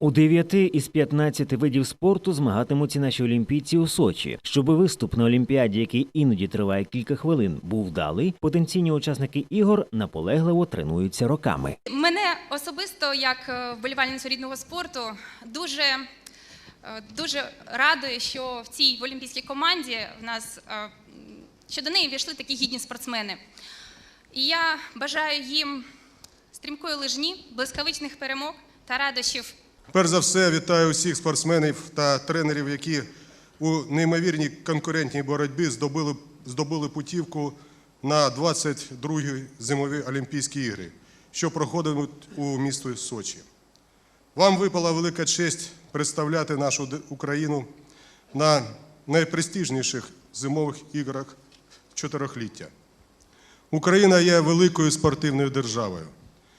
У 9 із 15 видів спорту змагатимуться наші олімпійці у Сочі. Щоб виступ на Олімпіаді, який іноді триває кілька хвилин, був вдалий, потенційні учасники ігор наполегливо тренуються роками. Мене особисто, як е, вболівальницю рідного спорту, дуже, е, дуже радує, що в цій олімпійській команді в нас е, що до неї війшли такі гідні спортсмени. І я бажаю їм стрімкої лижні, блискавичних перемог та радощів Перш за все, вітаю усіх спортсменів та тренерів, які у неймовірній конкурентній боротьбі здобули, здобули путівку на 22-гі зимові Олімпійські ігри, що проходитимуть у місті Сочі. Вам випала велика честь представляти нашу Україну на найпрестижніших зимових іграх чотирьохліття. Україна є великою спортивною державою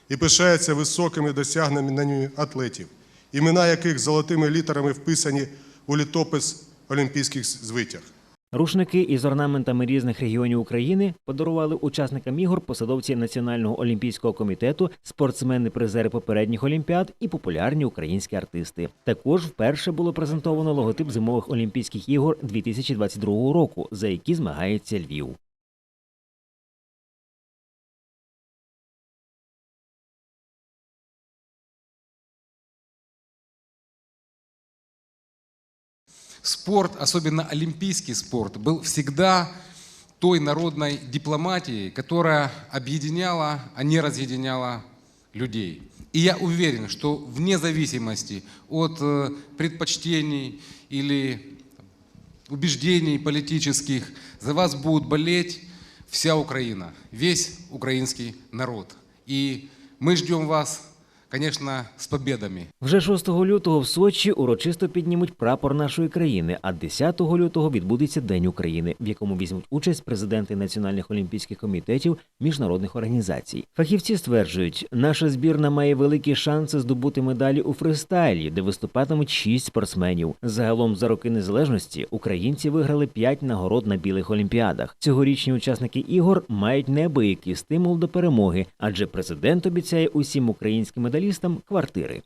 і пишається високими досягненнями атлетів, імена яких золотими літерами вписані у літопис олімпійських звитяг. Рушники із орнаментами різних регіонів України подарували учасникам ігор посадовці Національного олімпійського комітету, спортсмени-призери попередніх олімпіад і популярні українські артисти. Також вперше було презентовано логотип зимових олімпійських ігор 2022 року, за які змагається Львів. Спорт, особенно олимпийский спорт, был всегда той народной дипломатией, которая объединяла, а не разъединяла людей. И я уверен, что вне зависимости от э, предпочтений или убеждений политических, за вас будет болеть вся Украина, весь украинский народ. И мы ждем вас, конечно, с победами. Вже 6 лютого в Сочі урочисто піднімуть прапор нашої країни, а 10 лютого відбудеться День України, в якому візьмуть участь президенти національних олімпійських комітетів міжнародних організацій. Фахівці стверджують, наша збірна має великі шанси здобути медалі у фристайлі, де виступатимуть шість спортсменів. Загалом за роки незалежності українці виграли п'ять нагород на білих олімпіадах. Цьогорічні учасники ігор мають неабиякий стимул до перемоги, адже президент обіцяє усім українським медалістам квартири.